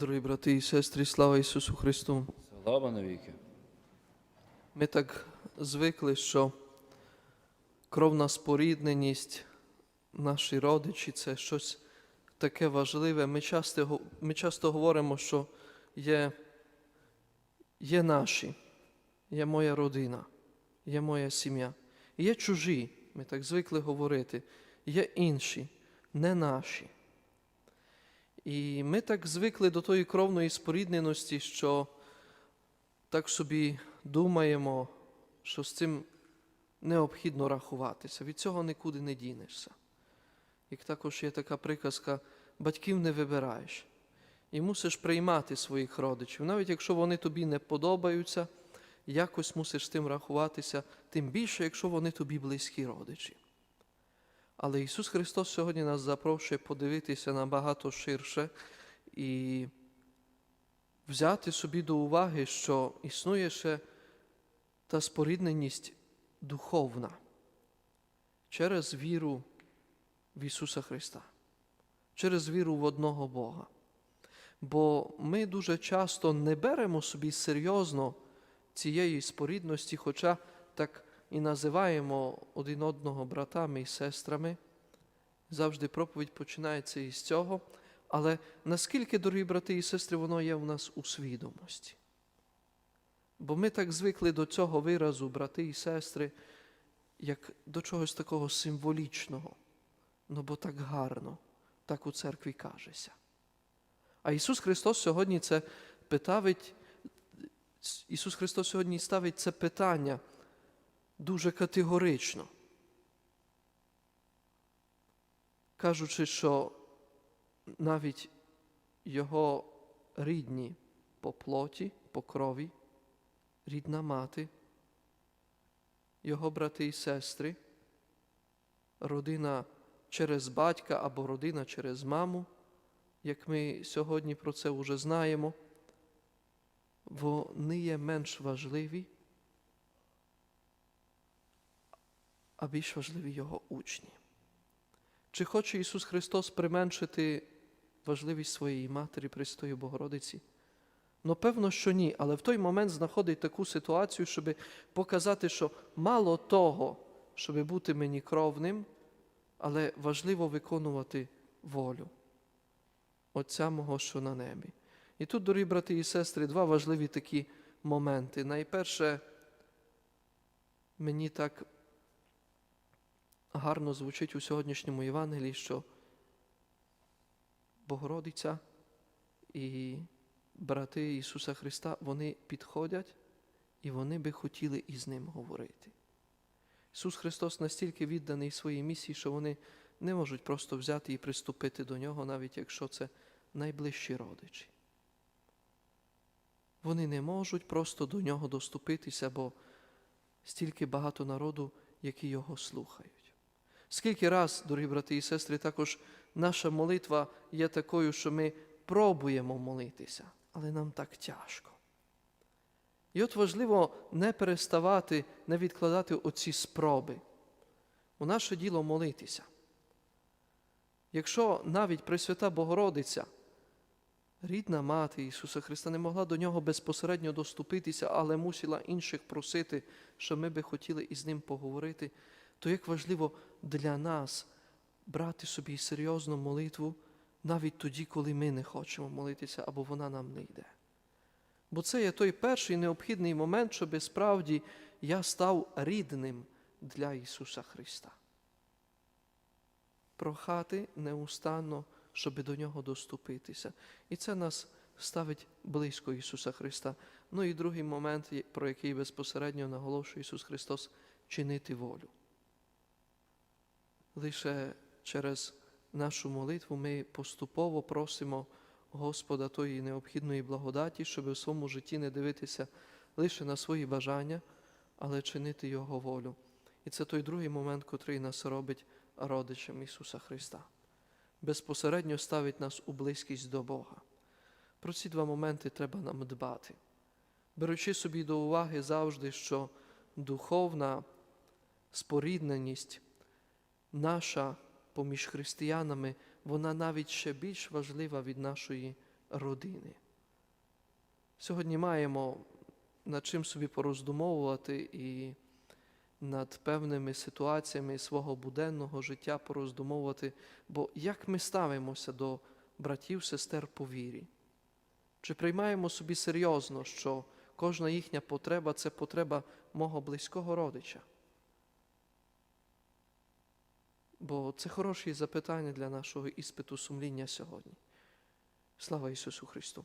Дорогі брати і сестри, слава Ісусу Христу! Слава навіки. Ми так звикли, що кровна спорідненість, наші родичі це щось таке важливе. Ми часто, ми часто говоримо, що є, є наші, є моя родина, є моя сім'я. Є чужі, ми так звикли говорити, є інші, не наші. І ми так звикли до тої кровної спорідненості, що так собі думаємо, що з цим необхідно рахуватися. Від цього нікуди не дінешся. Як також є така приказка, батьків не вибираєш. І мусиш приймати своїх родичів. Навіть якщо вони тобі не подобаються, якось мусиш з тим рахуватися, тим більше, якщо вони тобі близькі родичі. Але Ісус Христос сьогодні нас запрошує подивитися набагато ширше і взяти собі до уваги, що існує ще та спорідненість духовна через віру в Ісуса Христа, через віру в одного Бога. Бо ми дуже часто не беремо собі серйозно цієї спорідності, хоча так і називаємо один одного братами і сестрами. Завжди проповідь починається із цього. Але наскільки, дорогі брати і сестри, воно є в нас у свідомості? Бо ми так звикли до цього виразу, брати і сестри, як до чогось такого символічного, ну бо так гарно, так у церкві кажеться. А Ісус Христос сьогодні це питавить, Ісус Христос сьогодні ставить це питання дуже категорично, кажучи, що навіть його рідні по плоті, по крові, рідна мати, його брати і сестри, родина через батька або родина через маму, як ми сьогодні про це вже знаємо, вони є менш важливі, а більш важливі його учні. Чи хоче Ісус Христос применшити важливість своєї матері Престої Богородиці? Ну, певно, що ні, але в той момент знаходить таку ситуацію, щоб показати, що мало того, щоб бути мені кровним, але важливо виконувати волю Отця мого, що на небі. І тут, дорогі брати і сестри, два важливі такі моменти. Найперше, мені так гарно звучить у сьогоднішньому Євангелії, що Богородиця і брати Ісуса Христа, вони підходять і вони би хотіли із Ним говорити. Ісус Христос настільки відданий своїй місії, що вони не можуть просто взяти і приступити до Нього, навіть якщо це найближчі родичі. Вони не можуть просто до нього доступитися, бо стільки багато народу, які його слухають. Скільки раз, дорогі брати і сестри, також наша молитва є такою, що ми пробуємо молитися, але нам так тяжко. І от важливо не переставати, не відкладати оці спроби. У наше діло молитися. Якщо навіть Пресвята Богородиця, рідна мати Ісуса Христа, не могла до нього безпосередньо доступитися, але мусила інших просити, що ми би хотіли із ним поговорити, то як важливо для нас брати собі серйозну молитву навіть тоді, коли ми не хочемо молитися або вона нам не йде. Бо це є той перший необхідний момент, щоб справді я став рідним для Ісуса Христа. Прохати неустанно, щоб до Нього доступитися. І це нас ставить близько Ісуса Христа. Ну і другий момент, про який безпосередньо наголошує Ісус Христос, чинити волю. Лише через нашу молитву ми поступово просимо Господа тої необхідної благодаті, щоб у своєму житті не дивитися лише на свої бажання, але чинити Його волю. І це той другий момент, котрий нас робить родичем Ісуса Христа. Безпосередньо ставить нас у близькість до Бога. Про ці два моменти треба нам дбати, беручи собі до уваги завжди, що духовна спорідненість наша поміж християнами, вона навіть ще більш важлива від нашої родини. Сьогодні маємо над чим собі пороздумовувати і над певними ситуаціями свого буденного життя пороздумовувати, бо як ми ставимося до братів, сестер по вірі? Чи приймаємо собі серйозно, що кожна їхня потреба це потреба мого близького родича? Бо це хороші запитання для нашого іспиту сумління сьогодні. Слава Ісусу Христу!